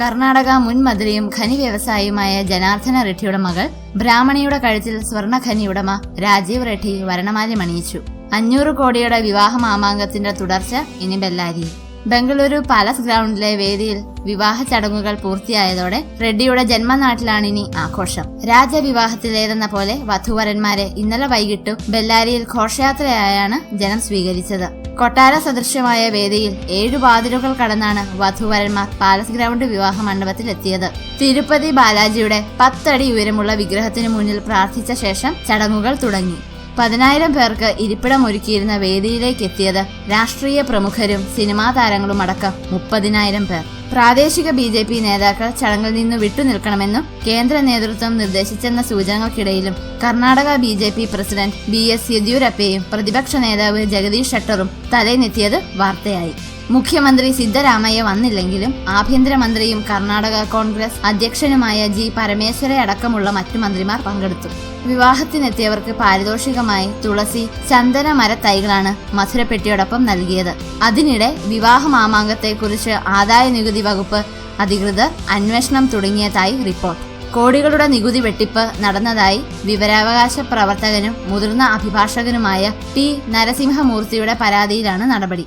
കർണാടക മുൻ മന്ത്രിയും ഖനി വ്യവസായിയുമായ ജനാർദ്ദന റെഡ്ഡിയുടെ മകൾ ബ്രാഹ്മണിയുടെ കഴുത്തിൽ സ്വർണ ഖനി ഉടമ രാജീവ് റെഡ്ഡി വരണമാല്യം അണിയിച്ചു. അഞ്ഞൂറ് കോടിയുടെ വിവാഹ മാമാങ്കത്തിന്റെ തുടർച്ച ഇനി ബെല്ലാരി. ബംഗളൂരു പാലസ് ഗ്രൗണ്ടിലെ വേദിയിൽ വിവാഹ ചടങ്ങുകൾ പൂർത്തിയായതോടെ റെഡ്ഡിയുടെ ജന്മനാട്ടിലാണ് ഇനി ആഘോഷം. രാജവിവാഹത്തിലേതെന്ന പോലെ വധുവരന്മാരെ ഇന്നലെ വൈകിട്ടു ബെല്ലാരിയിൽ ഘോഷയാത്രയായാണ് ജനം സ്വീകരിച്ചത്. കൊട്ടാര സദൃശ്യമായ വേദിയിൽ ഏഴു വാതിലുകൾ കടന്നാണ് വധുവരന്മാർ പാലസ് ഗ്രൗണ്ട് വിവാഹ മണ്ഡപത്തിൽ എത്തിയത് തിരുപ്പതി ബാലാജിയുടെ പത്തടി ഉയരമുള്ള വിഗ്രഹത്തിന് മുന്നിൽ പ്രാർത്ഥിച്ച ശേഷം ചടങ്ങുകൾ തുടങ്ങി. പതിനായിരം പേർക്ക് ഇരിപ്പിടം ഒരുക്കിയിരുന്ന വേദിയിലേക്ക് എത്തിയത് രാഷ്ട്രീയ പ്രമുഖരും സിനിമാ താരങ്ങളും അടക്കം മുപ്പതിനായിരം പേർ. പ്രാദേശിക ബി ജെ പി നേതാക്കൾ ചടങ്ങിൽ നിന്ന് വിട്ടുനിൽക്കണമെന്നും കേന്ദ്ര നേതൃത്വം നിർദ്ദേശിച്ചെന്ന സൂചനകൾക്കിടയിലും Karnataka B J P president B S യെദ്യൂരപ്പയും പ്രതിപക്ഷ നേതാവ് ജഗദീഷ് ഷട്ടറും തലേനെത്തിയത് വാർത്തയായി. മുഖ്യമന്ത്രി സിദ്ധരാമയ്യ വന്നില്ലെങ്കിലും ആഭ്യന്തരമന്ത്രിയും കർണാടക കോൺഗ്രസ് അധ്യക്ഷനുമായ ജി പരമേശ്വര അടക്കമുള്ള മറ്റു മന്ത്രിമാർ പങ്കെടുത്തു. വിവാഹത്തിനെത്തിയവർക്ക് പാരിതോഷികമായി തുളസി ചന്ദന മരത്തൈകളാണ് മധുരപ്പെട്ടിയോടൊപ്പം നൽകിയത്. അതിനിടെ വിവാഹ മാമാങ്കത്തെക്കുറിച്ച് ആദായ നികുതി വകുപ്പ് അധികൃതർ അന്വേഷണം തുടങ്ങിയതായി റിപ്പോർട്ട്. കോടികളുടെ നികുതി വെട്ടിപ്പ് നടന്നതായി വിവരാവകാശ പ്രവർത്തകനും മുതിർന്ന അഭിഭാഷകനുമായ പി നരസിംഹമൂർത്തിയുടെ പരാതിയിലാണ് നടപടി.